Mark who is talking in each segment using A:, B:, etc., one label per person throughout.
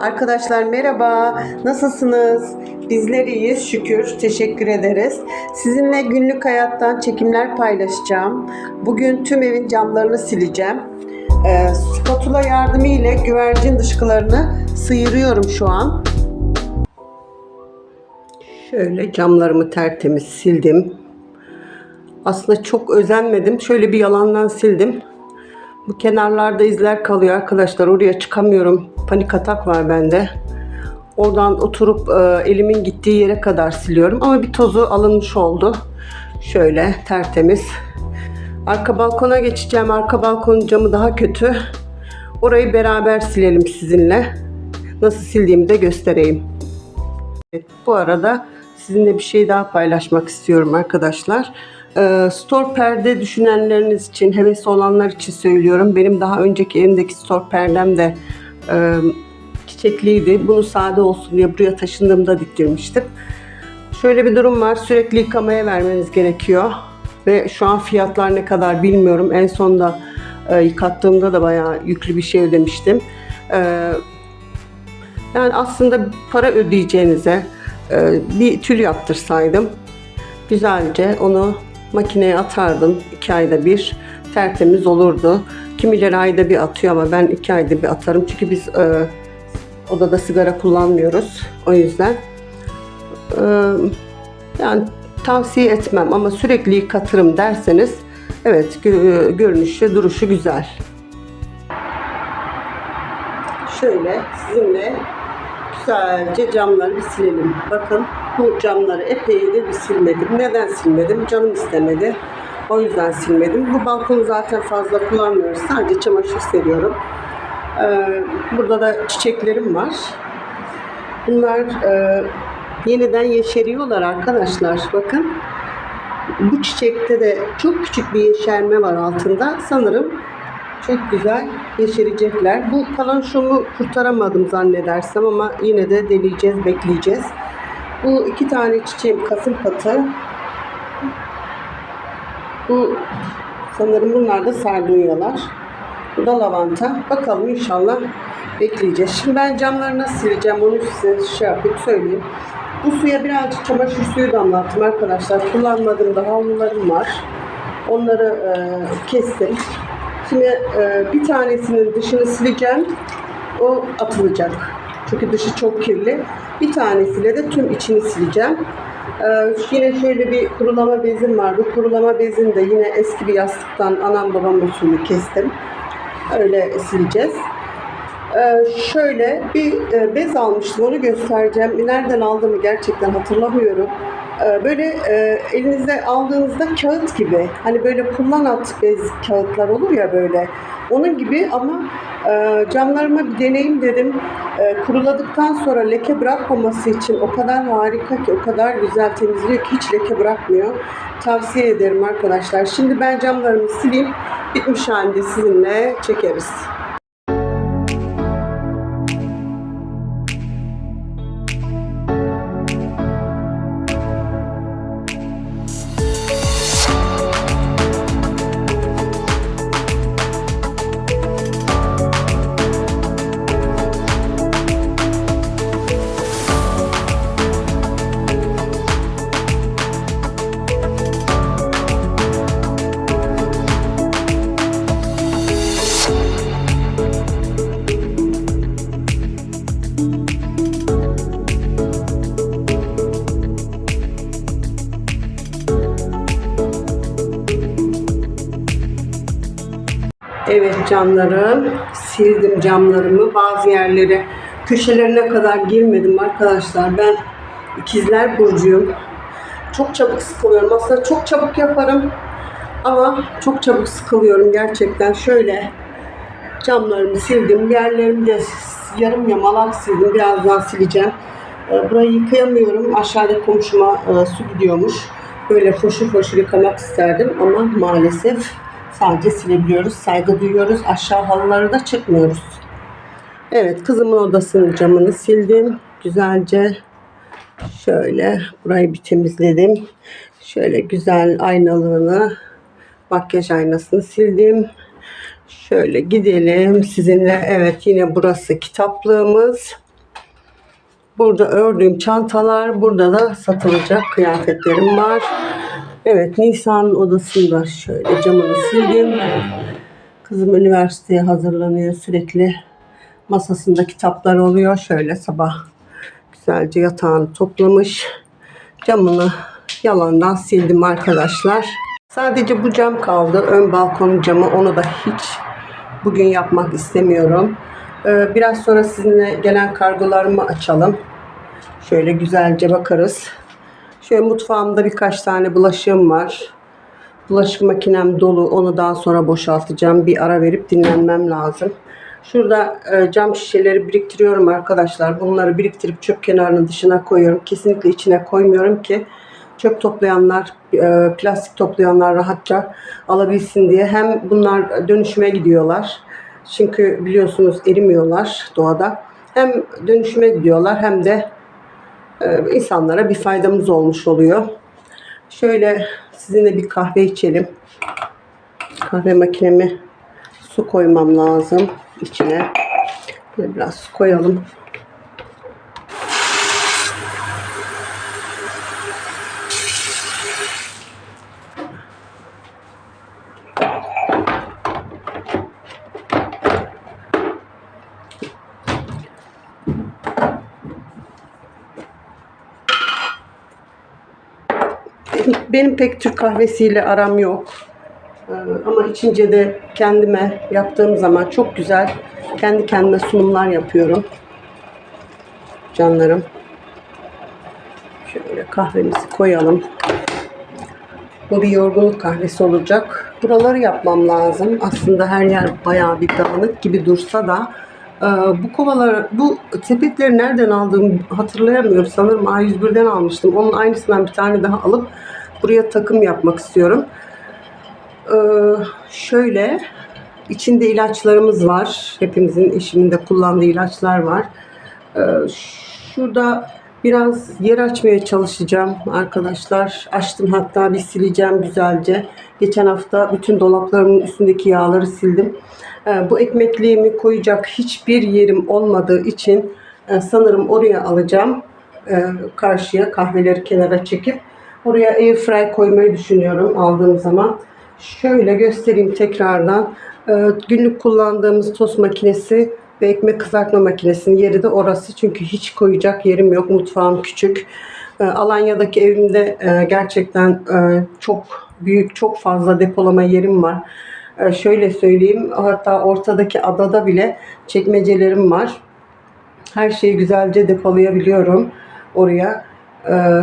A: Arkadaşlar merhaba. Nasılsınız? Bizler iyiyiz şükür. Teşekkür ederiz. Sizinle günlük hayattan çekimler paylaşacağım. Bugün tüm evin camlarını sileceğim. Ee, spatula yardımı ile güvercin dışkılarını sıyırıyorum şu an. Şöyle camlarımı tertemiz sildim. Aslında çok özenmedim. Şöyle bir yalandan sildim. Bu kenarlarda izler kalıyor arkadaşlar. Oraya çıkamıyorum. Panik atak var bende. Oradan oturup e, elimin gittiği yere kadar siliyorum. Ama bir tozu alınmış oldu. Şöyle tertemiz. Arka balkona geçeceğim. Arka balkonun camı daha kötü. Orayı beraber silelim sizinle. Nasıl sildiğimi de göstereyim. Evet, bu arada sizinle bir şey daha paylaşmak istiyorum arkadaşlar. Ee, store perde düşünenleriniz için, hevesli olanlar için söylüyorum. Benim daha önceki evimdeki store perdem de e, çiçekliydi. Bunu sade olsun diye buraya taşındığımda diktirmiştim. Şöyle bir durum var. Sürekli yıkamaya vermeniz gerekiyor. Ve şu an fiyatlar ne kadar bilmiyorum. En sonda e, yıkattığımda da bayağı yüklü bir şey ödemiştim. E, yani aslında para ödeyeceğinize e, bir tül yaptırsaydım güzelce onu makineye atardım. iki ayda bir tertemiz olurdu. Kimileri ayda bir atıyor ama ben iki ayda bir atarım. Çünkü biz e, odada sigara kullanmıyoruz. O yüzden e, yani tavsiye etmem ama sürekli yıkatırım derseniz evet gö- görünüşü, duruşu güzel. Şöyle sizinle güzelce camları bir silelim. Bakın bu camları epeydir bir silmedim. Neden silmedim? Canım istemedi. O yüzden silmedim. Bu balkonu zaten fazla kullanmıyoruz. Sadece çamaşır seriyorum. Ee, burada da çiçeklerim var. Bunlar e, yeniden yeşeriyorlar arkadaşlar. Bakın. Bu çiçekte de çok küçük bir yeşerme var altında. Sanırım çok güzel yeşerecekler. Bu kalanşomu kurtaramadım zannedersem ama yine de deneyeceğiz, bekleyeceğiz. Bu iki tane çiçeğim kasım patı. Bu sanırım bunlar da sardunyalar. Bu da lavanta. Bakalım inşallah bekleyeceğiz. Şimdi ben camları nasıl sileceğim onu size şey yapayım söyleyeyim. Bu suya birazcık çamaşır suyu damlattım arkadaşlar. Kullanmadığım da havlularım var. Onları e, kestim. Şimdi e, bir tanesinin dışını sileceğim. O atılacak. Çünkü dışı çok kirli. Bir tanesiyle de tüm içini sileceğim. Ee, yine şöyle bir kurulama bezim var. Bu kurulama bezini de yine eski bir yastıktan anam babam usulü kestim. Öyle sileceğiz. Ee, şöyle bir e, bez almıştım onu göstereceğim. Nereden aldığımı gerçekten hatırlamıyorum. Ee, böyle e, elinize aldığınızda kağıt gibi hani böyle kullanat bez kağıtlar olur ya böyle onun gibi ama e, camlarıma bir deneyim dedim. E, kuruladıktan sonra leke bırakmaması için o kadar harika ki o kadar güzel temizliyor ki hiç leke bırakmıyor. Tavsiye ederim arkadaşlar. Şimdi ben camlarımı sileyim. Bitmiş halinde sizinle çekeriz. Evet camlarım. Sildim camlarımı. Bazı yerlere köşelerine kadar girmedim arkadaşlar. Ben ikizler burcuyum. Çok çabuk sıkılıyorum. Aslında çok çabuk yaparım. Ama çok çabuk sıkılıyorum gerçekten. Şöyle camlarımı sildim. Yerlerimi de yarım yamalak sildim. Birazdan sileceğim. Ee, Burayı yıkayamıyorum. Aşağıda komşuma e, su gidiyormuş. Böyle foşur foşur yıkamak isterdim ama maalesef sadece silebiliyoruz. Saygı duyuyoruz. Aşağı halıları da çıkmıyoruz. Evet kızımın odasının camını sildim. Güzelce şöyle burayı bir temizledim. Şöyle güzel aynalığını makyaj aynasını sildim. Şöyle gidelim sizinle. Evet yine burası kitaplığımız. Burada ördüğüm çantalar, burada da satılacak kıyafetlerim var. Evet, Nisan'ın odasında şöyle camını sildim. Kızım üniversiteye hazırlanıyor sürekli. Masasında kitaplar oluyor. Şöyle sabah güzelce yatağını toplamış. Camını yalandan sildim arkadaşlar. Sadece bu cam kaldı. Ön balkon camı. Onu da hiç bugün yapmak istemiyorum. Ee, Biraz sonra sizinle gelen kargolarımı açalım. Şöyle güzelce bakarız. Şöyle mutfağımda birkaç tane bulaşığım var. Bulaşık makinem dolu. Onu daha sonra boşaltacağım. Bir ara verip dinlenmem lazım. Şurada e, cam şişeleri biriktiriyorum arkadaşlar. Bunları biriktirip çöp kenarının dışına koyuyorum. Kesinlikle içine koymuyorum ki çöp toplayanlar, e, plastik toplayanlar rahatça alabilsin diye. Hem bunlar dönüşüme gidiyorlar. Çünkü biliyorsunuz erimiyorlar doğada. Hem dönüşüme gidiyorlar hem de e, insanlara bir faydamız olmuş oluyor. Şöyle sizinle bir kahve içelim. Kahve makinemi su koymam lazım içine. Böyle biraz su koyalım. Benim pek Türk kahvesiyle aram yok. Ee, Ama içince de kendime yaptığım zaman çok güzel kendi kendime sunumlar yapıyorum. Canlarım. Şöyle kahvemizi koyalım. Bu bir yorgunluk kahvesi olacak. Buraları yapmam lazım. Aslında her yer bayağı bir dağınık gibi dursa da e, bu kovalar, bu sepetleri nereden aldığımı hatırlayamıyorum. Sanırım A101'den almıştım. Onun aynısından bir tane daha alıp buraya takım yapmak istiyorum. Ee, şöyle içinde ilaçlarımız var. Hepimizin eşimin de kullandığı ilaçlar var. Ee, şurada biraz yer açmaya çalışacağım arkadaşlar. Açtım hatta bir sileceğim güzelce. Geçen hafta bütün dolaplarımın üstündeki yağları sildim. Ee, bu ekmekliğimi koyacak hiçbir yerim olmadığı için e, sanırım oraya alacağım. Ee, karşıya kahveleri kenara çekip oraya airfry koymayı düşünüyorum aldığım zaman. Şöyle göstereyim tekrardan. Ee, günlük kullandığımız tost makinesi ve ekmek kızartma makinesinin yeri de orası. Çünkü hiç koyacak yerim yok. Mutfağım küçük. Ee, Alanya'daki evimde e, gerçekten e, çok büyük, çok fazla depolama yerim var. Ee, şöyle söyleyeyim. Hatta ortadaki adada bile çekmecelerim var. Her şeyi güzelce depolayabiliyorum oraya. Ee,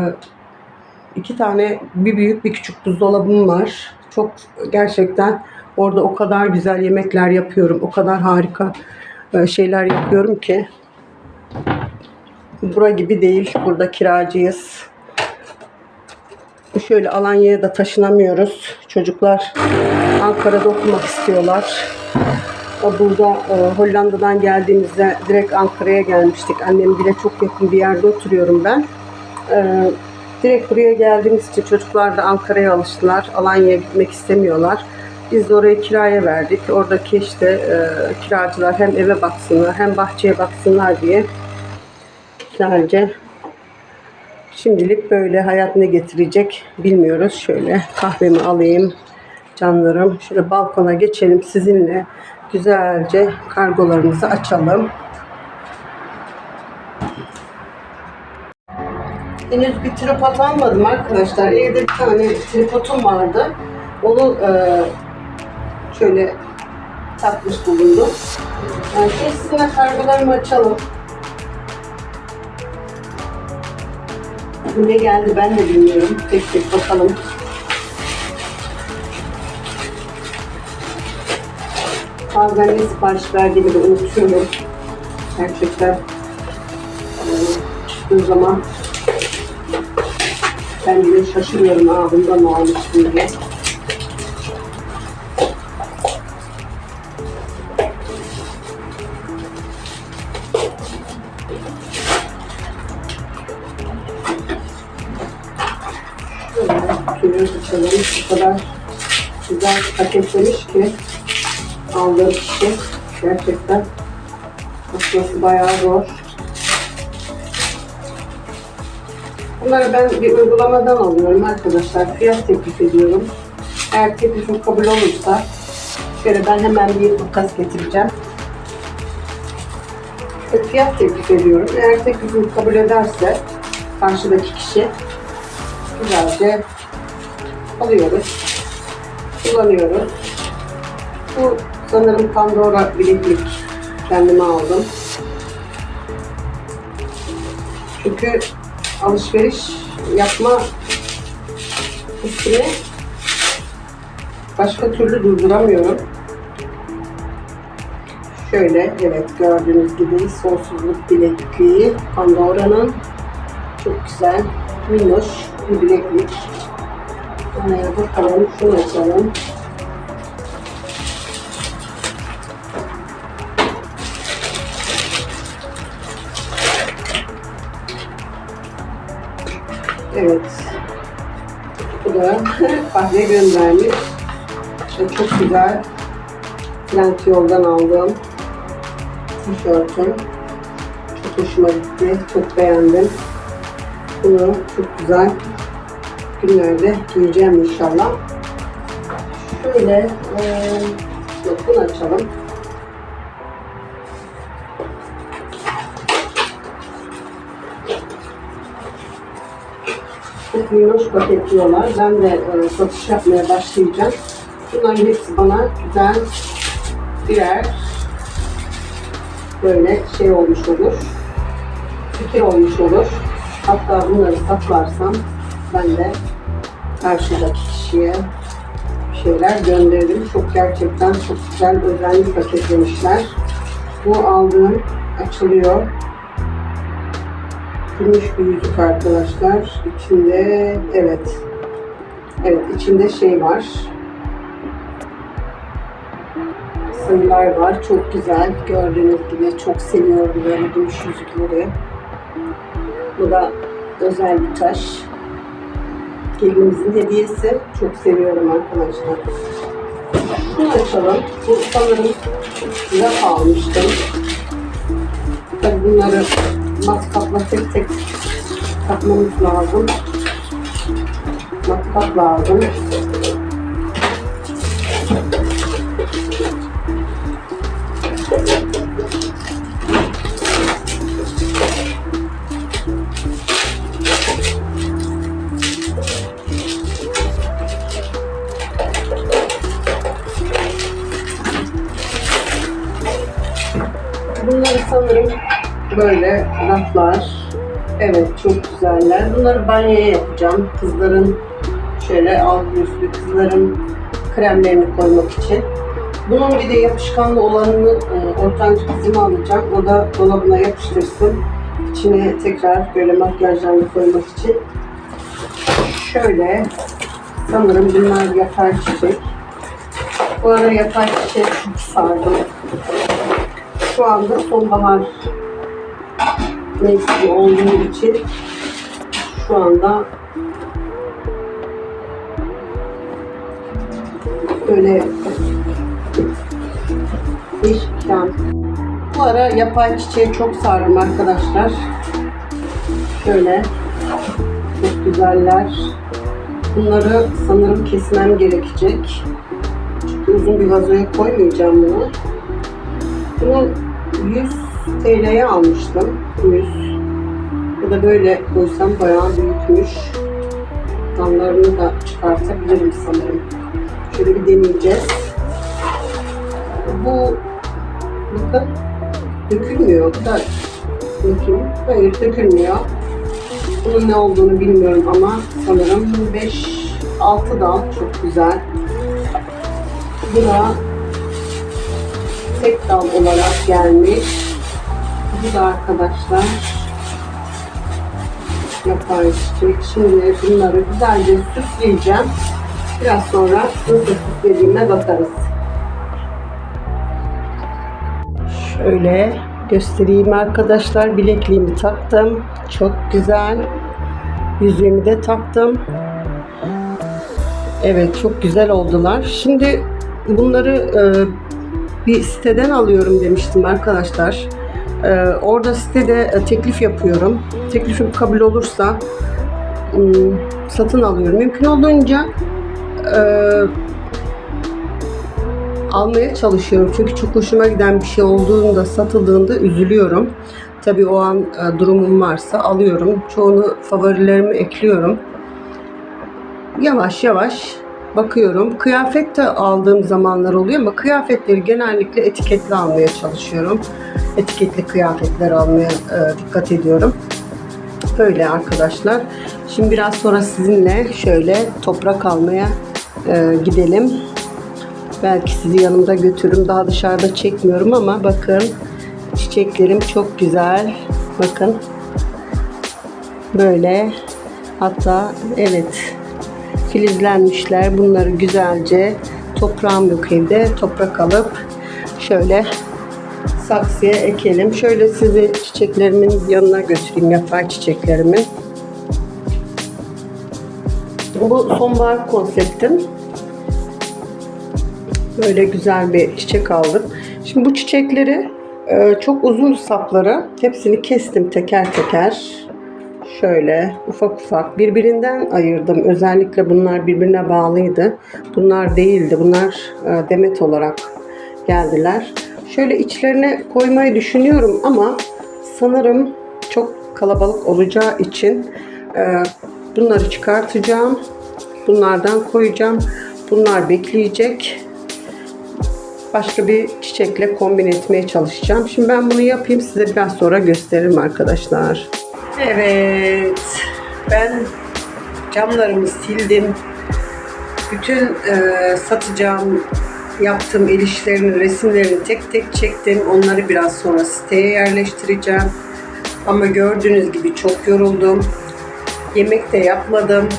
A: iki tane bir büyük bir küçük buzdolabım var. Çok gerçekten orada o kadar güzel yemekler yapıyorum. O kadar harika e, şeyler yapıyorum ki. Bura gibi değil. Burada kiracıyız. Şöyle Alanya'ya da taşınamıyoruz. Çocuklar Ankara'da okumak istiyorlar. O burada e, Hollanda'dan geldiğimizde direkt Ankara'ya gelmiştik. Annem bile çok yakın bir yerde oturuyorum ben. E, direkt buraya geldiğimiz için çocuklar da Ankara'ya alıştılar. Alanya'ya gitmek istemiyorlar. Biz de orayı kiraya verdik. Oradaki işte e, kiracılar hem eve baksınlar hem bahçeye baksınlar diye güzelce şimdilik böyle hayat ne getirecek bilmiyoruz. Şöyle kahvemi alayım canlarım. Şöyle balkona geçelim sizinle güzelce kargolarımızı açalım. Henüz bir tripod almadım arkadaşlar. Evde bir tane tripodum vardı. Onu e, şöyle takmış bulundum. Yani şimdi sizinle kargolarımı açalım. Ne geldi ben de bilmiyorum. Tek tek bakalım. Bazen ne sipariş verdiğimi de unutuyorum. Gerçekten e, çıktığı zaman ben bile şaşırıyorum ha bunda mı almıştım diye. Şöyle açalım. Bu kadar güzel paketlemiş ki aldığım kişi gerçekten açması bayağı zor. Bunları ben bir uygulamadan alıyorum arkadaşlar. Fiyat teklif ediyorum. Eğer teklifim kabul olursa şöyle ben hemen bir makas getireceğim. Ve Fiyat teklif ediyorum. Eğer teklifimi kabul ederse karşıdaki kişi güzelce alıyoruz. Kullanıyoruz. Bu sanırım Pandora bileklik kendime aldım. Çünkü alışveriş yapma hissini başka türlü durduramıyorum. Şöyle evet gördüğünüz gibi sonsuzluk bilekliği Pandora'nın çok güzel minnoş bir bileklik. Hemen bakalım şunu açalım. Evet. Bu da kahve göndermiş. Ve çok güzel. Trend yoldan aldığım tişörtüm. Çok hoşuma gitti. Çok beğendim. Bunu çok güzel günlerde giyeceğim inşallah. Şöyle yok, bunu açalım. Minnoş paketliyorlar. Ben de e, satış yapmaya başlayacağım. Bunların hepsi bana güzel birer böyle şey olmuş olur. Fikir olmuş olur. Hatta bunları saklarsam ben de karşıdaki kişiye şeyler gönderirim. Çok gerçekten çok güzel özenli paketlemişler. Bu aldığım açılıyor. Gümüş bir yüzük arkadaşlar. İçinde evet. Evet içinde şey var. Sayılar var. Çok güzel. Gördüğünüz gibi çok seviyorum böyle gümüş yüzükleri. Bu da özel bir taş. Gelinimizin hediyesi. Çok seviyorum arkadaşlar. Bunu açalım. Bu sanırım laf almıştım. Tabii bunları matkapla tek tek takmamız lazım. Matkap lazım. Bunları sanırım böyle raflar. Evet çok güzeller. Bunları banyoya yapacağım. Kızların şöyle alt üstlü kızların kremlerini koymak için. Bunun bir de yapışkanlı olanını e, ortancı kızıma alacağım. O da dolabına yapıştırsın. İçine tekrar böyle makyajlarını koymak için. Şöyle sanırım bunlar yapay çiçek. Bu ara yapay çiçek sardım. Şu anda sonbahar mevsimi olduğu için şu anda böyle değişik yani. Bu ara yapay çiçeği çok sardım arkadaşlar. Şöyle çok güzeller. Bunları sanırım kesmem gerekecek. Çünkü uzun bir vazoya koymayacağım bunu. Bunu 100 TL'ye almıştım. 100. Bu da böyle koysam bayağı büyükmüş. Dallarını da çıkartabilirim sanırım. Şöyle bir deneyeceğiz. Bu bakın dökülmüyor. Bu da bakayım. Hayır dökülmüyor. Bunun ne olduğunu bilmiyorum ama sanırım 5-6 dal çok güzel. Bu da tek dal olarak gelmiş. Bu da arkadaşlar yapay çiçek. Şimdi bunları güzelce süsleyeceğim. Biraz sonra nasıl süslediğime bakarız. Şöyle göstereyim arkadaşlar. Bilekliğimi taktım. Çok güzel. Yüzüğümü de taktım. Evet çok güzel oldular. Şimdi bunları e, bir siteden alıyorum demiştim arkadaşlar. Ee, orada sitede e, teklif yapıyorum. Teklifim kabul olursa ım, satın alıyorum. Mümkün olduğunca e, almaya çalışıyorum. Çünkü çok hoşuma giden bir şey olduğunda, satıldığında üzülüyorum. Tabii o an e, durumum varsa alıyorum. Çoğunu favorilerime ekliyorum. Yavaş yavaş bakıyorum. Kıyafet de aldığım zamanlar oluyor ama kıyafetleri genellikle etiketli almaya çalışıyorum. Etiketli kıyafetler almaya e, dikkat ediyorum. Böyle arkadaşlar. Şimdi biraz sonra sizinle şöyle toprak almaya e, gidelim. Belki sizi yanımda götürürüm. Daha dışarıda çekmiyorum ama bakın çiçeklerim çok güzel. Bakın. Böyle. Hatta evet filizlenmişler. Bunları güzelce toprağım yok evde. Toprak alıp şöyle saksıya ekelim. Şöyle sizi çiçeklerimin yanına götüreyim. Yaprak çiçeklerimin. Bu sonbahar konseptim. Böyle güzel bir çiçek aldım. Şimdi bu çiçekleri e, çok uzun sapları hepsini kestim teker teker. Şöyle ufak ufak birbirinden ayırdım. Özellikle bunlar birbirine bağlıydı. Bunlar değildi. Bunlar e, demet olarak geldiler. Şöyle içlerine koymayı düşünüyorum ama sanırım çok kalabalık olacağı için e, bunları çıkartacağım. Bunlardan koyacağım. Bunlar bekleyecek başka bir çiçekle kombin etmeye çalışacağım. Şimdi ben bunu yapayım size biraz sonra gösteririm arkadaşlar. Evet ben camlarımı sildim. Bütün e, satacağım yaptığım el işlerinin resimlerini tek tek çektim. Onları biraz sonra siteye yerleştireceğim. Ama gördüğünüz gibi çok yoruldum. Yemek de yapmadım.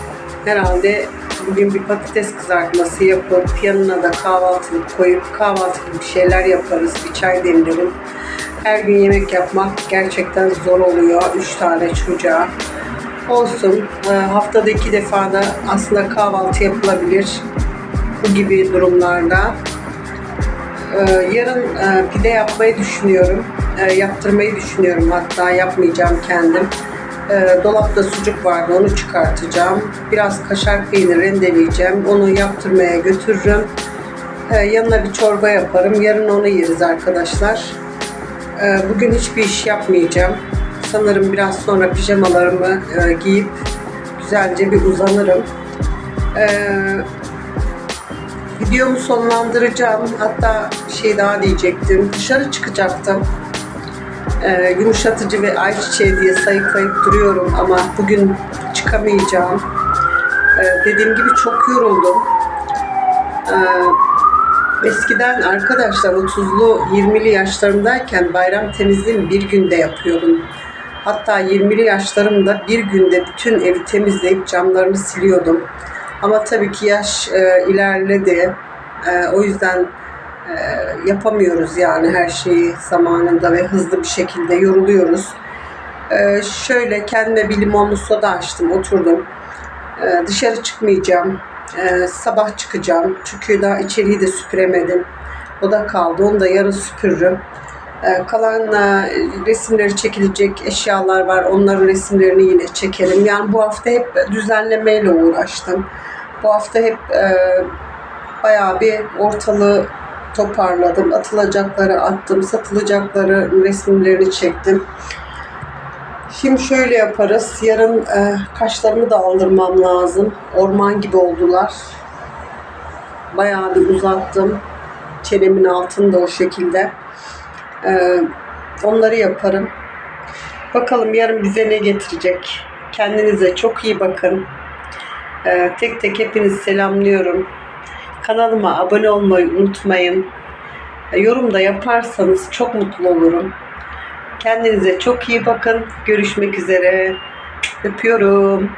A: Herhalde bugün bir patates kızartması yapıp yanına da kahvaltılık koyup kahvaltılık bir şeyler yaparız. Bir çay demlerim. Her gün yemek yapmak gerçekten zor oluyor. Üç tane çocuğa. Olsun. Ee, Haftada iki defa da aslında kahvaltı yapılabilir. Bu gibi durumlarda. Ee, Yarın e, pide yapmayı düşünüyorum. Yaptırmayı düşünüyorum hatta yapmayacağım kendim. Dolapta sucuk vardı onu çıkartacağım. Biraz kaşar peynir rendeleyeceğim. Onu yaptırmaya götürürüm. Yanına bir çorba yaparım. Yarın onu yeriz arkadaşlar. Ee, Bugün hiçbir iş yapmayacağım. Sanırım biraz sonra pijamalarımı e, giyip güzelce bir uzanırım. Ee, Videomu sonlandıracağım. Hatta bir şey daha diyecektim. Dışarı çıkacaktım. Ee, yumuşatıcı ve ayçiçeği diye sayıklayıp duruyorum ama bugün çıkamayacağım. Dediğim gibi çok yoruldum. Eskiden arkadaşlar 30'lu 20'li yaşlarımdayken bayram temizliğini bir günde yapıyordum. Hatta 20'li yaşlarımda bir günde bütün evi temizleyip camlarını siliyordum. Ama tabii ki yaş e, ilerledi. E, o yüzden e, yapamıyoruz yani her şeyi zamanında ve hızlı bir şekilde yoruluyoruz. E, şöyle kendime bir limonlu soda açtım, oturdum. E, dışarı çıkmayacağım. E, sabah çıkacağım. Çünkü daha içeriği de süpüremedim. O da kaldı. Onu da yarın süpürürüm. E, kalan e, resimleri çekilecek eşyalar var. Onların resimlerini yine çekerim. Yani bu hafta hep düzenlemeyle uğraştım. Bu hafta hep e, bayağı bir ortalığı toparladım. Atılacakları attım, satılacakları resimlerini çektim. Şimdi şöyle yaparız. Yarın e, kaşlarımı da aldırmam lazım. Orman gibi oldular. Bayağı bir uzattım. Çenemin altını da o şekilde. E, onları yaparım. Bakalım yarın bize ne getirecek. Kendinize çok iyi bakın. E, tek tek hepinizi selamlıyorum. Kanalıma abone olmayı unutmayın. E, yorum da yaparsanız çok mutlu olurum. Kendinize çok iyi bakın. Görüşmek üzere. Öpüyorum.